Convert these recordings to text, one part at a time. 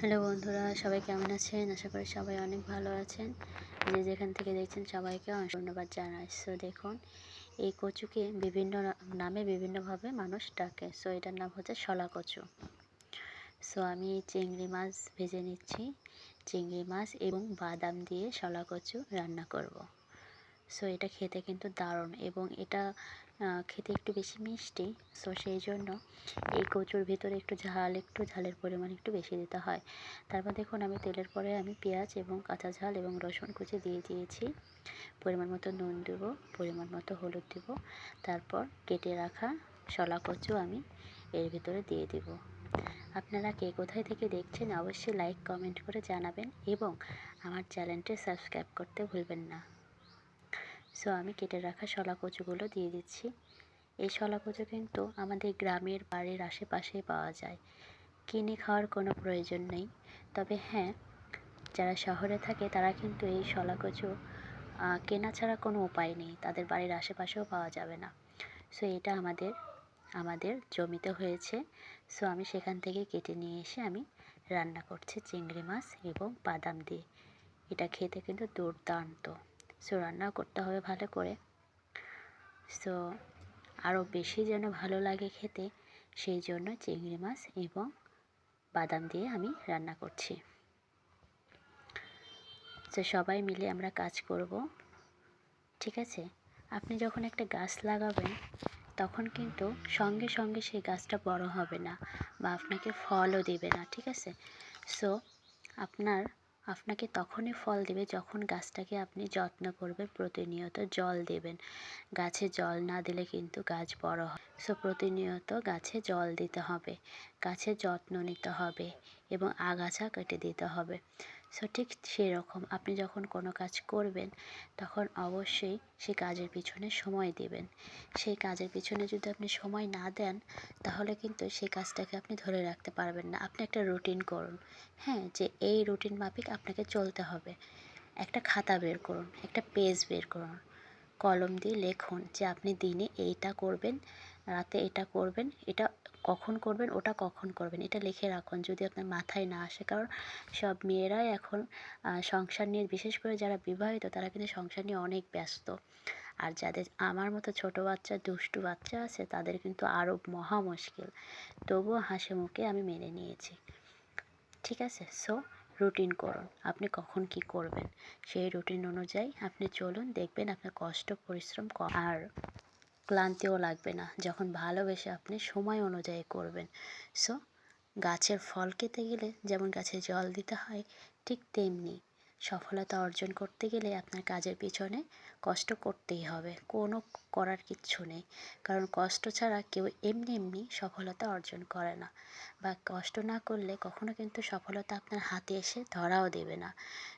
Hello বন্ধুরা, সবাই কেমন আছেন? আশা করি সবাই অনেক ভালো আছেন। যে যেখান থেকে দেখছেন সবাইকে অনেক ধন্যবাদ জানাই। সো দেখুন, এই কচুকে বিভিন্ন নামে বিভিন্নভাবে মানুষ ডাকে। সো এটার নাম হচ্ছে শলা কচু। সো আমি চিংড়ি মাছ ভেজে নিচ্ছি। চিংড়ি মাছ এবং বাদাম দিয়ে শলা কচু রান্না করব। সো এটা খেতে কিন্তু দারুণ এবং এটা খেতে একটু বেশি মিষ্টি। সো সেই জন্য এই কচুর ভিতরে একটু ঝাল, একটু ঝালের পরিমাণ একটু বেশি দিতে হয়। তারপর দেখুন, আমি তেলের পরে আমি পেঁয়াজ এবং কাঁচা ঝাল এবং রসুন কুচি দিয়ে দিয়েছি। পরিমাণ মতো নুন দেবো, পরিমাণ মতো হলুদ দেব। তারপর কেটে রাখা শলা কচু আমি এর ভিতরে দিয়ে দেব। আপনারা কে কোথায় থেকে দেখছেন, অবশ্যই লাইক কমেন্ট করে জানাবেন এবং আমার চ্যানেলটি সাবস্ক্রাইব করতে ভুলবেন না। সো আমি কেটে রাখা শলা কচুগুলো দিয়ে দিচ্ছি। এই শলা কচু কিন্তু আমাদের গ্রামের বাড়ির আশেপাশে পাওয়া যায়। কিনে খাওয়ার কোনো প্রয়োজন নেই। তবে হ্যাঁ যারা শহরে থাকে তারা কিন্তু এই শলা কচু কেনা ছাড়া কোনো উপায় নেই। তাদের বাড়ির আশেপাশেও পাওয়া যাবে না। সো এটা আমাদের আমাদের জমিতে হয়েছে। সো আমি সেখান থেকে কেটে নিয়ে এসে আমি রান্না করছি চিংড়ি মাছ এবং বাদাম দিয়ে। এটা খেতে কিন্তু দুর্দান্ত। সো রান্না করতে হবে ভালো করে। সো আরও বেশি যেন ভালো লাগে খেতে, সেই জন্য চিংড়ি মাছ এবং বাদাম দিয়ে আমি রান্না করছি। তো সবাই মিলে আমরা কাজ করব, ঠিক আছে? আপনি যখন একটা গাছ লাগাবেন, তখন কিন্তু সঙ্গে সঙ্গে সেই গাছটা বড় হবে না বা আপনাকে ফলও দেবে না, ঠিক আছে? সো আপনার আপনাকে তখনই ফল দেবে যখন গাছটাকে আপনি যত্ন করবেন, প্রতিনিয়ত জল দেবেন। গাছে জল না দিলে কিন্তু গাছ বড় হয়। সো, প্রতিনিয়ত গাছে জল দিতে হবে। গাছের যত্ন নিতে হবে এবং আগাছা কেটে দিতে হবে। সো ঠিক সেরকম আপনি যখন কোনো কাজ করবেন, তখন অবশ্যই সেই কাজের পিছনে সময় দেবেন। সেই কাজের পিছনে যদি আপনি সময় না দেন, তাহলে কিন্তু সেই কাজটাকে আপনি ধরে রাখতে পারবেন না। আপনি একটা রুটিন করুন। হ্যাঁ যে এই রুটিন মাফিক আপনাকে চলতে হবে। একটা খাতা বের করুন, একটা পেজ বের করুন। কলম দিয়ে লেখুন যে আপনি দিনে এইটা করবেন রাতে এটা করবেন, এটা কখন করবেন, ওটা কখন করবেন, এটা লিখে রাখুন। যদি আপনার মাথায় না আসে, কারণ সব মেয়েরাই এখন সংসার নিয়ে, বিশেষ করে যারা বিবাহিত, তারা কিন্তু সংসার নিয়ে অনেক ব্যস্ত। আর যাদের আমার মতো ছোট বাচ্চা, দুষ্টু বাচ্চা আছে, তাদের কিন্তু আরও মহা মুশকিল। তবুও হাসি মুখে আমি মেনে নিয়েছি। ঠিক আছে? সো রুটিন করুন। আপনি কখন কি করবেন? সেই রুটিন অনুযায়ী আপনি চলুন, দেখবেন আপনার কষ্ট, পরিশ্রম কম। আর ক্লান্তিও লাগবে না, যখন ভালোবেসে আপনি সময় অনুযায়ী করবেন। সো গাছের ফল খেতে গেলে, যেমন গাছে জল দিতে হয়, ঠিক তেমনি সফলতা অর্জন করতে গেলে আপনার কাজের পিছনে কষ্ট করতেই হবে, কোনো করার কিচ্ছু নেই। কারণ কষ্ট ছাড়া কেউ এমনি এমনি সফলতা অর্জন করে না। বা কষ্ট না করলে কখনো কিন্তু সফলতা আপনার হাতে এসে ধরাও দেবে না।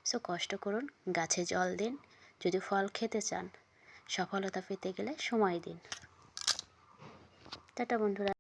সো কষ্ট করুন, গাছে জল দিন, যদি ফল খেতে চান সফলতা পেতে গেলে সময় দিন। টাটা বন্ধুরা।